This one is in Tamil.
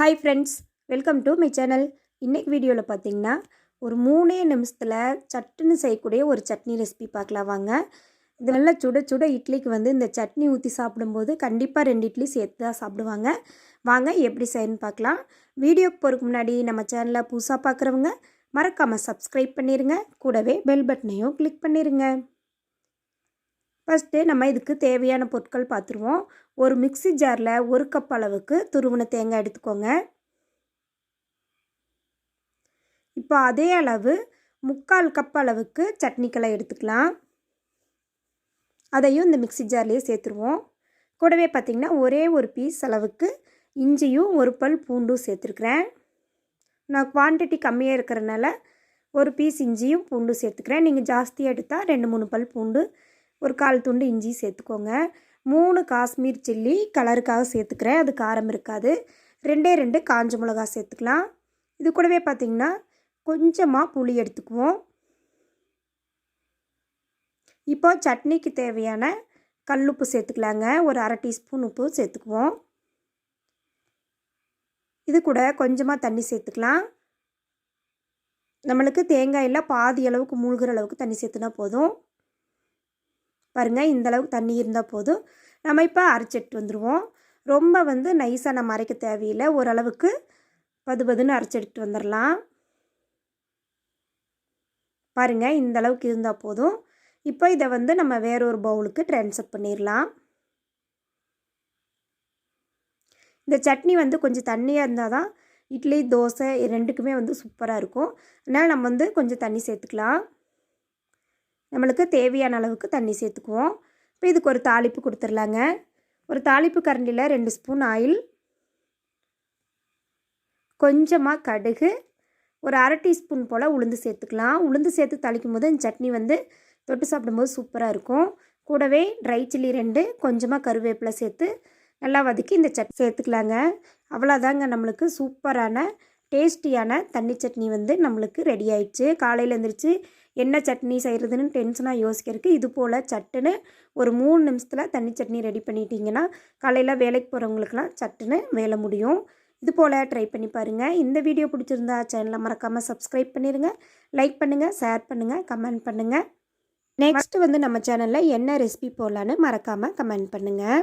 Hi friends welcome to my channel இன்றைக்கு வீடியோவில் பார்த்தீங்கன்னா ஒரு மூணே நிமிஷத்தில் சட்டுன்னு செய்யக்கூடிய ஒரு சட்னி ரெசிபி பார்க்கலாம் வாங்க. இது நல்லா சுட சுட இட்லிக்கு வந்து இந்த சட்னி ஊற்றி சாப்பிடும்போது கண்டிப்பாக ரெண்டு இட்லி சேர்த்து தான் சாப்பிடுவாங்க. வாங்க எப்படி செய்யணும்னு பார்க்கலாம் வீடியோக்கு போகிறதுக்கு முன்னாடி நம்ம சேனலை புதுசாக பார்க்குறவங்க மறக்காமல் சப்ஸ்கிரைப் பண்ணிடுங்க கூடவே பெல் பட்டனையும் கிளிக் பண்ணிடுங்க ஃபஸ்ட்டு நம்ம இதுக்கு தேவையான பொருட்கள் பார்த்துருவோம் ஒரு மிக்ஸி ஜாரில் ஒரு கப் அளவுக்கு துருவின தேங்காய் எடுத்துக்கோங்க. இப்போ அதே அளவு முக்கால் கப் அளவுக்கு சட்னிக்கெல்லாம் எடுத்துக்கலாம். அதையும் இந்த மிக்ஸி ஜார்லேயே சேர்த்துருவோம். கூடவே பார்த்திங்கன்னா ஒரே ஒரு பீஸ் அளவுக்கு இஞ்சியும் ஒரு பல் பூண்டும் சேர்த்துருக்குறேன். நான் குவான்டிட்டி கம்மியாக இருக்கிறனால ஒரு பீஸ் இஞ்சியும் பூண்டும் சேர்த்துக்கிறேன். நீங்கள் ஜாஸ்தியாக எடுத்தால் ரெண்டு மூணு பல் பூண்டு ஒரு கால் துண்டு இஞ்சி சேர்த்துக்கோங்க. மூணு காஷ்மீர் சில்லி கலருக்காக சேர்த்துக்கிறேன். அது காரம் இருக்காது. ரெண்டே ரெண்டு காஞ்ச மிளகா சேர்த்துக்கலாம். இது கூடவே பார்த்திங்கன்னா கொஞ்சமாக புளி எடுத்துக்குவோம். இப்போ சட்னிக்கு தேவையான கல்லுப்பு சேர்த்துக்கலாங்க. ஒரு அரை டீஸ்பூன் உப்பு சேர்த்துக்குவோம். இது கூட கொஞ்சமாக தண்ணி சேர்த்துக்கலாம். நம்மளுக்கு தேங்காயில் பாதி அளவுக்கு மூழ்கிற அளவுக்கு தண்ணி சேர்த்துனா போதும். பாருங்கள் இந்த அளவுக்கு தண்ணி இருந்தால் போதும். நம்ம இப்போ அரைச்சிட்டு வந்துடுவோம் ரொம்ப வந்து நைஸாக நம்ம அரைக்க தேவையில்லை. ஓரளவுக்கு பது பதுன்னு அரைச்சிட்டு வந்துடலாம் பாருங்கள் இந்த அளவுக்கு இருந்தால் போதும். இப்போ இதை வந்து நம்ம வேறொரு பவுலுக்கு ட்ரான்ஸ்ஃபர் பண்ணிடலாம் இந்த சட்னி வந்து கொஞ்சம் தண்ணியாக இருந்தால் தான் இட்லி தோசை ரெண்டுக்குமே வந்து சூப்பராக இருக்கும். அதனால் நம்ம வந்து கொஞ்சம் தண்ணி சேர்த்துக்கலாம். நம்மளுக்கு தேவையான அளவுக்கு தண்ணி சேர்த்துக்குவோம். இப்போ இதுக்கு ஒரு தாளிப்பு கொடுத்துர்லாங்க. ஒரு தாளிப்பு கரண்டியில் ரெண்டு ஸ்பூன் ஆயில். கொஞ்சமாக கடுகு. ஒரு அரை டீஸ்பூன் போல் உளுந்து சேர்த்துக்கலாம். உளுந்து சேர்த்து தாளிக்கும் போது இந்த சட்னி வந்து தொட்டு சாப்பிடும்போது சூப்பராக இருக்கும். கூடவே ட்ரை சில்லி ரெண்டு கொஞ்சமாக கருவேப்பிலை சேர்த்து நல்லா வதக்கி இந்த சட் சேர்த்துக்கலாங்க. அவ்வளோதாங்க நம்மளுக்கு சூப்பரான டேஸ்டியான தண்ணி சட்னி வந்து நம்மளுக்கு ரெடி ஆயிடுச்சு. காலையில் எழுந்திரிச்சு என்ன சட்னி செய்கிறதுன்னு டென்ஷனாக யோசிக்கிறதுக்கு இது போல் சட்டுன்னு ஒரு மூணு நிமிஷத்தில் தண்ணி சட்னி ரெடி பண்ணிட்டீங்கன்னா காலையில் வேலைக்கு போகிறவங்களுக்குலாம் சட்டுன்னு வேலை முடியும். இது போல் ட்ரை பண்ணி பாருங்கள் இந்த வீடியோ பிடிச்சிருந்தா சேனலை மறக்காமல் சப்ஸ்கிரைப் பண்ணிடுங்க லைக் பண்ணுங்கள் ஷேர் பண்ணுங்கள் கமெண்ட் பண்ணுங்கள் நெக்ஸ்ட் வந்து நம்ம சேனலில் என்ன ரெசிபி போடலான்னு மறக்காமல் கமெண்ட் பண்ணுங்கள்